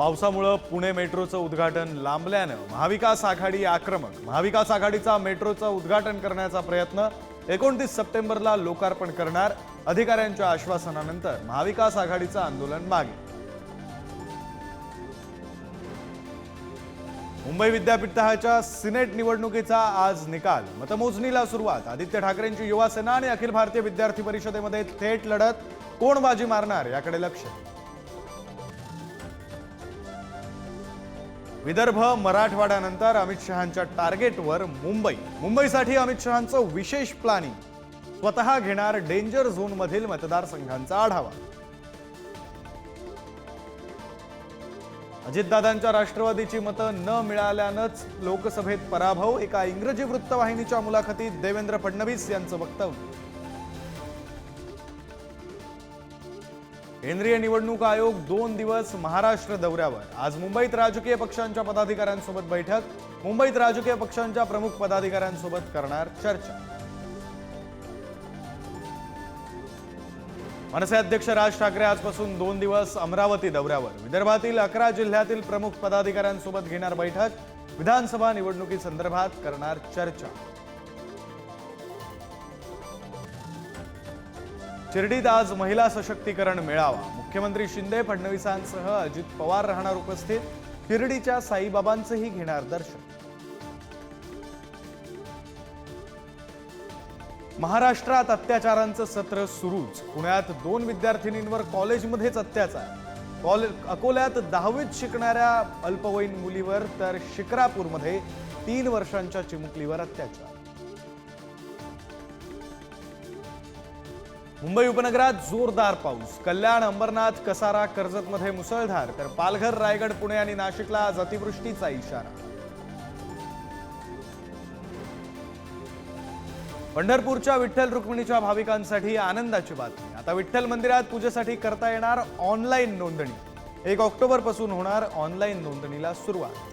पावसामुळं पुणे मेट्रोचं उद्घाटन लांबल्यानं महाविकास आघाडी आक्रमक. महाविकास आघाडीचा मेट्रोचं उद्घाटन करण्याचा प्रयत्न एकोणतीस सप्टेंबरला लोकार्पण करणार अधिकाऱ्यांच्या आश्वासनानंतर महाविकास आघाडीचं आंदोलन मागे. मुंबई विद्यापीठाच्या सिनेट निवडणुकीचा आज निकाल. मतमोजणीला सुरुवात. आदित्य ठाकरेंची युवा सेना आणि अखिल भारतीय विद्यार्थी परिषदेमध्ये थेट लढत. कोण बाजी मारणार याकडे लक्ष. विदर्भ मराठवाड्यानंतर अमित शहांच्या टार्गेटवर मुंबई. मुंबईसाठी अमित शहांचं विशेष प्लॅनिंग. स्वतः घेणार डेंजर झोनमधील मतदारसंघांचा आढावा. अजितदादांच्या राष्ट्रवादीची मतं न मिळाल्यानंच लोकसभेत पराभव एका इंग्रजी वृत्तवाहिनीच्या मुलाखतीत देवेंद्र फडणवीस यांचं वक्तव्य. केंद्रीय निवडणूक आयोग दोन दिवस महाराष्ट्र दौऱ्यावर. आज मुंबईत राजकीय पक्षांच्या पदाधिकाऱ्यांसोबत बैठक. मुंबईत राजकीय पक्षांच्या प्रमुख पदाधिकाऱ्यांसोबत करणार चर्चा. मनसे अध्यक्ष राज ठाकरे आजपासून दोन दिवस अमरावती दौऱ्यावर. विदर्भातील अकरा जिल्ह्यातील प्रमुख पदाधिकाऱ्यांसोबत घेणार बैठक. विधानसभा निवडणुकीसंदर्भात करणार चर्चा. शिर्डीत आज महिला सशक्तीकरण मेळावा. मुख्यमंत्री शिंदे फडणवीसांसह अजित पवार राहणार उपस्थित. शिर्डीच्या साईबाबांचंही घेणार दर्शन. महाराष्ट्रात अत्याचारांचं सत्र सुरूच. पुण्यात दोन विद्यार्थिनींवर कॉलेजमध्येच अत्याचार. कॉलेज अकोल्यात दहावीत शिकणाऱ्या अल्पवयीन मुलीवर तर शिक्रापूरमध्ये तीन वर्षांच्या चिमुकलीवर अत्याचार. मुंबई उपनगरात जोरदार पाऊस. कल्याण अंबरनाथ कसारा कर्जतमध्ये मुसळधार. तर पालघर रायगड पुणे आणि नाशिकला आज अतिवृष्टीचा इशारा. पंढरपूरच्या विठ्ठल रुक्मिणीच्या भाविकांसाठी आनंदाची बातमी. आता विठ्ठल मंदिरात पूजेसाठी करता येणार ऑनलाईन नोंदणी. एक ऑक्टोबरपासून होणार ऑनलाईन नोंदणीला सुरुवात.